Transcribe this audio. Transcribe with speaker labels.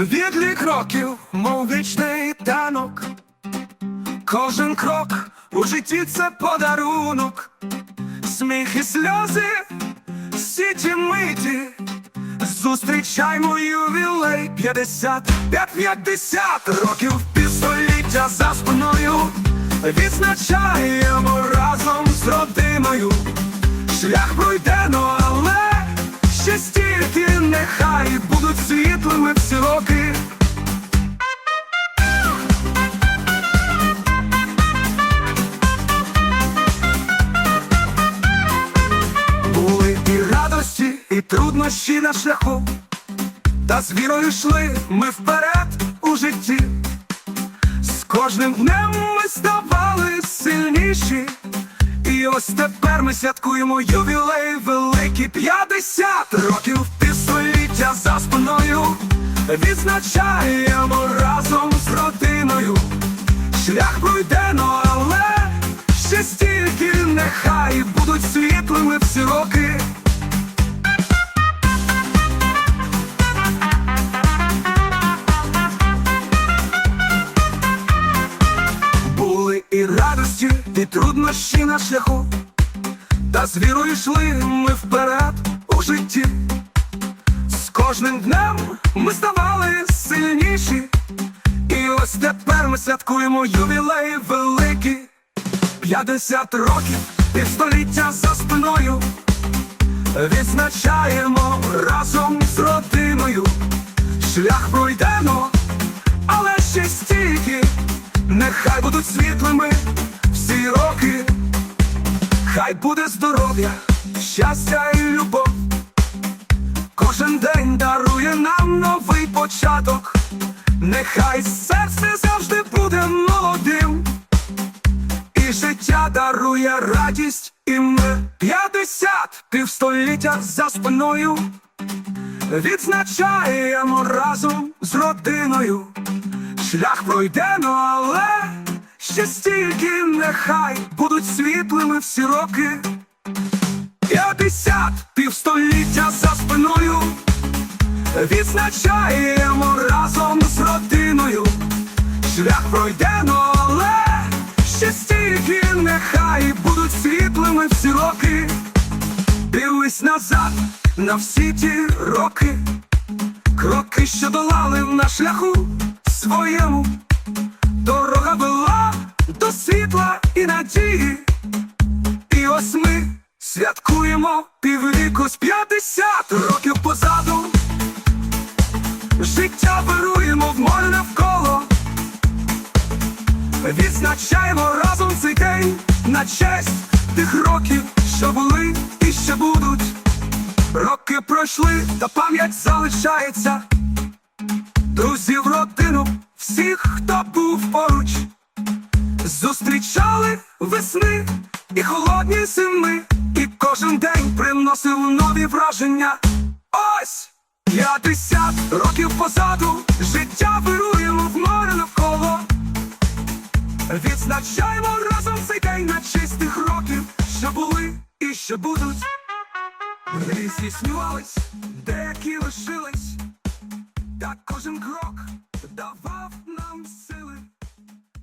Speaker 1: Відлік років, мов вічний танок. Кожен крок у житті це подарунок, сміх і сльози, всі ті миті. Зустрічаймо ювілей 55 50 років півстоліття за спиною. Відзначаємо разом з родиною. Шлях пройдено, але ще стільки нехай світлими всі роки. Були і радості, і труднощі на шляху, та з вірою йшли ми вперед у житті. З кожним днем ми ставали сильніші. І ось тепер ми святкуємо ювілей великий 50 років. Відзначаємо разом з родиною. Шлях пройдено, але ще стільки нехай будуть світлими всі роки. Були і радості, і труднощі на шляху, та з вірою йшли ми вперед у житті. Кожним днем ми ставали сильніші, і ось тепер ми святкуємо ювілей великий. 50 років, півстоліття за спиною. Відзначаємо разом з родиною. Шлях пройдено, але ще стільки, нехай будуть світлими всі роки. Хай буде здоров'я, щастя і любов. Кожен день дарує нам новий початок. Нехай серце завжди буде молодим. І життя дарує радість і мир. 50 півстоліття за спиною. Відзначаємо разом з родиною. Шлях пройдено, але ще стільки нехай будуть світлими всі роки. 50 півстоліття за спиною. Відзначаємо разом з родиною. Шлях пройдено, але ще стільки нехай будуть світлими всі роки. Дивись назад на всі ті роки, кроки, що долали на шляху своєму. Дорога вела до світла і надії. І ось ми святкуємо піввіку з 50 років Відзначаємо разом цей день на честь тих років, що були і ще будуть. Роки пройшли, та пам'ять залишається. Друзів, родину, всіх, хто був поруч. Зустрічали весни і холодні зими, і кожен день приносив нові враження. Ось 50 років позаду життя вируємо в море навколо. Відзначаємо разом цей день на чистих років, що були і що будуть. Різні снювались, деякі лишились, та кожен крок давав нам сили.